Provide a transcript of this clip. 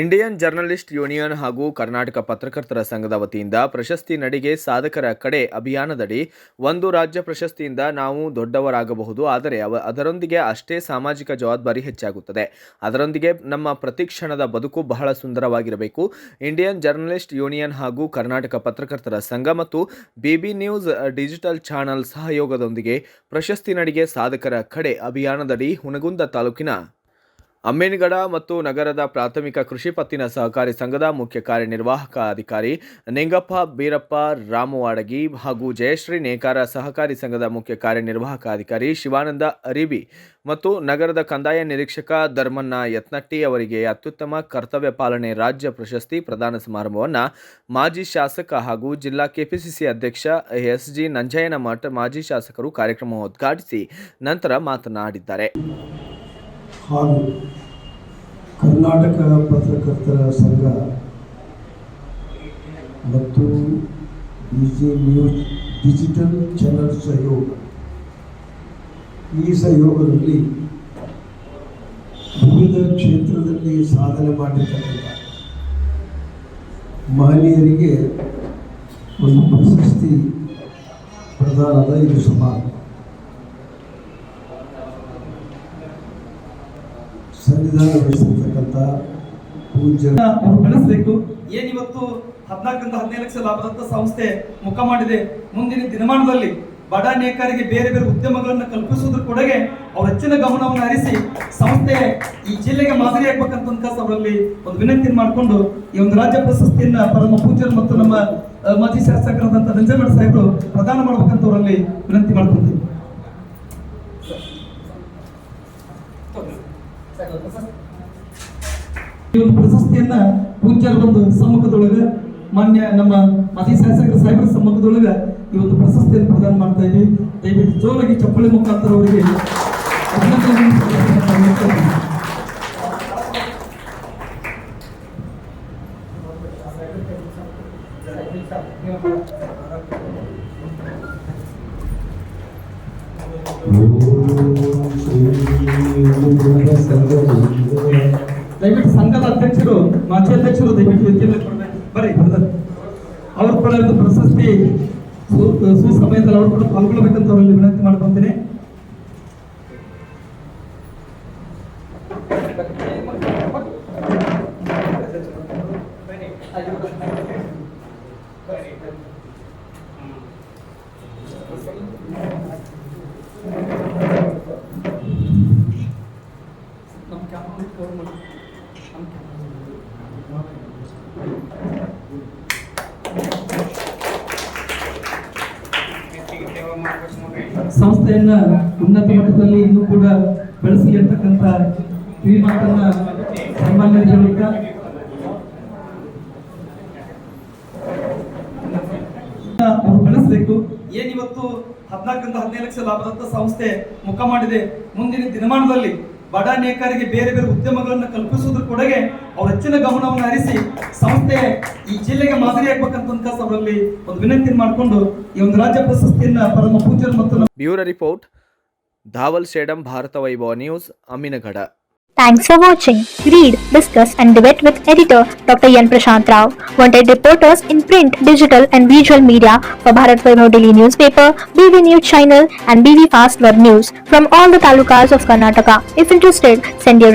Indian journalist union ಹಾಗೂ ಕರ್ನಾಟಕ ಪತ್ರಕರ್ತರ ಸಂಘದ ವತಿಯಿಂದ ಪ್ರಶಸ್ತಿ ನಡಿಗೆ ಸಾಧಕರ ಕಡೆ ಅಭಿಯಾನದಡಿ ಒಂದು ರಾಜ್ಯ ಪ್ರಶಸ್ತಿಯಿಂದ ನಾವು ದೊಡ್ಡವರಾಗಬಹುದು, ಆದರೆ ಅವ, ಅದರೊಂದಿಗೆ ಅಷ್ಟೇ ಸಾಮಾಜಿಕ ಜವಾಬ್ದಾರಿ ಹೆಚ್ಚಾಗುತ್ತದೆ. ಅದರೊಂದಿಗೆ ನಮ್ಮ ಪ್ರತಿಕ್ಷಣದ ಬದುಕು ಬಹಳ ಸುಂದರವಾಗಿರಬೇಕು. ಇಂಡಿಯನ್ ಜರ್ನಲಿಸ್ಟ್ ಯೂನಿಯನ್ ಹಾಗೂ ಕರ್ನಾಟಕ ಪತ್ರಕರ್ತರ ಸಂಘ ಮತ್ತು ಬಿಬಿ ನ್ಯೂಸ್ ಡಿಜಿಟಲ್ ಚಾನಲ್ ಸಹಯೋಗದೊಂದಿಗೆ ಪ್ರಶಸ್ತಿ ನಡಿಗೆ ಸಾಧಕರ ಕಡೆ ಅಭಿಯಾನದಡಿ ಹುನಗುಂದ ತಾಲೂಕಿನ ಅಮ್ಮೇನಗಡ ಮತ್ತು ನಗರದ ಪ್ರಾಥಮಿಕ ಕೃಷಿ ಪತ್ತಿನ ಸಹಕಾರಿ ಸಂಘದ ಮುಖ್ಯ ಕಾರ್ಯನಿರ್ವಾಹಕ ಅಧಿಕಾರಿ ನಿಂಗಪ್ಪ ಬೀರಪ್ಪ ರಾಮವಾಡಗಿ ಹಾಗೂ ಜಯಶ್ರೀ ನೇಕಾರ ಸಹಕಾರಿ ಸಂಘದ ಮುಖ್ಯ ಕಾರ್ಯನಿರ್ವಾಹಕ ಅಧಿಕಾರಿ ಶಿವಾನಂದ ಅರಿಬಿ ಮತ್ತು ನಗರದ ಕಂದಾಯ ನಿರೀಕ್ಷಕ ಧರ್ಮಣ್ಣ ಯತ್ನಟ್ಟಿ ಅವರಿಗೆ ಅತ್ಯುತ್ತಮ ಕರ್ತವ್ಯ ಪಾಲನೆ ರಾಜ್ಯ ಪ್ರಶಸ್ತಿ ಪ್ರದಾನ ಸಮಾರಂಭವನ್ನು ಮಾಜಿ ಶಾಸಕ ಹಾಗೂ ಜಿಲ್ಲಾ ಕೆಪಿಸಿಸಿ ಅಧ್ಯಕ್ಷ ಎಸ್ ಜಿ ನಂಜಯ್ಯನ ಮಠ ಮಾಜಿ ಶಾಸಕರು ಕಾರ್ಯಕ್ರಮ ಉದ್ಘಾಟಿಸಿ ನಂತರ ಮಾತನಾಡಿದ್ದಾರೆ. ಹಾಗೂ ಕರ್ನಾಟಕ ಪತ್ರಕರ್ತರ ಸಂಘ ಮತ್ತು ವಿಜಿ ನ್ಯೂಸ್ ಡಿಜಿಟಲ್ ಚಾನಲ್ ಸಹಯೋಗ. ಈ ಸಹಯೋಗದಲ್ಲಿ ವಿವಿಧ ಕ್ಷೇತ್ರದಲ್ಲಿ ಸಾಧನೆ ಮಾಡಿರ್ತಕ್ಕಂಥ ಮಹನೀಯರಿಗೆ ಒಂದು ಪ್ರಶಸ್ತಿ ಪ್ರದಾನದ ಇದು ಸಮಾರಂಭ. ಸಂವಿಧಾನ ರಚಿಸಿರ್ತಕ್ಕಂಥ ಪೂಜ್ಯ ಅವರು ಬೆಳೆಸಬೇಕು. ಏನಿವತ್ತು ಹದಿನಾಲ್ಕರಿಂದ ಹದಿನೈದು ಲಕ್ಷ ಲಾಭದಂತ ಸಂಸ್ಥೆ ಮುಖ ಮಾಡಿದೆ. ಮುಂದಿನ ದಿನಮಾನದಲ್ಲಿ ಬಡ ನೇಕಾರಿಗೆ ಬೇರೆ ಬೇರೆ ಉದ್ಯಮಗಳನ್ನು ಕಲ್ಪಿಸುವುದ್ರ ಕೊಡುಗೆ ಅವ್ರ ಹೆಚ್ಚಿನ ಗಮನವನ್ನು ಹರಿಸಿ ಸಂಸ್ಥೆ ಈ ಜಿಲ್ಲೆಗೆ ಮಾದರಿ ಆಗ್ಬೇಕಂತ ಅವರಲ್ಲಿ ಒಂದು ವಿನಂತಿ ಮಾಡಿಕೊಂಡು ಈ ಒಂದು ರಾಜ್ಯ ಪ್ರಶಸ್ತಿಯನ್ನ ಪರಮ ಪೂಜ್ಯರು ಮತ್ತು ನಮ್ಮ ಮಾಜಿ ಶಾಸಕರಾದಂಥ ನಂಜೇಗೌಡ ಸಾಹೇಬರು ಪ್ರದಾನ ಮಾಡ್ಬೇಕಂತ ಅವರಲ್ಲಿ ವಿನಂತಿ ಮಾಡ್ಕೊಂತೀವಿ. ಈ ಒಂದು ಪ್ರಶಸ್ತಿಯನ್ನ ಪೂಜ್ಯರ ಒಂದು ಸಮ್ಮುಖದೊಳಗ ಮಾನ್ಯ ನಮ್ಮ ಮಾಜಿ ಶಾಸಕರ ಸಾಹೇಬರ ಸಮ್ಮುಖದೊಳಗ ಈ ಒಂದು ಪ್ರಶಸ್ತಿಯನ್ನು ಪ್ರದಾನ ಮಾಡ್ತಾ ಇದ್ದೀವಿ ದಯವಿಟ್ಟು ಜೋರಾಗಿ ಚಪ್ಪಳಿ ಮುಖಾಂತರ ಅವರಿಗೆ ಇದ್ದೀನಿ. ದಯವಿಟ್ಟು ಸಂಘದ ಅಧ್ಯಕ್ಷರು, ಮಾಜಿ ಅಧ್ಯಕ್ಷರು ದಯವಿಟ್ಟು ಬರ್ಬೇಕು. ಬರ್ರಿ ಅವ್ರ ಕೂಡ ಪ್ರಶಸ್ತಿ. ಸುಸಮಯದಲ್ಲಿ ಅವ್ರು ಕೂಡ ಪಾಲ್ಗೊಳ್ಬೇಕಂತ ಅವರಲ್ಲಿ ವಿನಂತಿ ಮಾಡ್ಕೊಂತೀನಿ Thank ಕ್ಯಾಮ್ರಾ ಸಂಸ್ಥೆಯನ್ನ ಉನ್ನತ ಮಟ್ಟದಲ್ಲಿ ಇನ್ನೂ ಕೂಡ ಬೆಳೆಸಲಿ ಅಂತಕ್ಕಂಥ ಕಿವಿ ಮಾತನ್ನ ಸನ್ಮಾನ್ಯ ಹೇಳುತ್ತಾ ಅವರು ಬೆಳೆಸಬೇಕು. ಏನಿವತ್ತು ಹದಿನಾಲ್ಕರಿಂದ ಹದಿನೈದು ಲಕ್ಷ ಲಾಭದಂತ ಸಂಸ್ಥೆ ಮುಖ ಮಾಡಿದೆ. ಮುಂದಿನ ದಿನಮಾನದಲ್ಲಿ ಬಡ ನೇಕಾರಿಗೆ ಬೇರೆ ಬೇರೆ ಉದ್ಯಮಗಳನ್ನು ಕಲ್ಪಿಸುವುದ್ರ ಕೊಡುಗೆ ಅವ್ರ ಹೆಚ್ಚಿನ ಗಮನವನ್ನು ಹರಿಸಿ ಸಂಸ್ಥೆ ಈ ಜಿಲ್ಲೆಗೆ ಮಾದರಿ ಆಗ್ಬೇಕಂತ ಅವರಲ್ಲಿ ಒಂದು ವಿನಂತಿ ಮಾಡಿಕೊಂಡು ಈ ಒಂದು ರಾಜ್ಯ ಪ್ರಶಸ್ತಿಯನ್ನ ಪರಮ ಪೂಜರು ಮತ್ತು bureau report, Dhawal Shedam Bharatha Vaibhava news Amminagad Thanks for watching. Read, discuss, and debate with editor Dr. Yan Prashant Rao. Wanted reporters in print, digital, and visual media for Bharat Vaibhav Daily newspaper, BV News channel, and BV Fast Web News from all the talukas of Karnataka. If interested, send your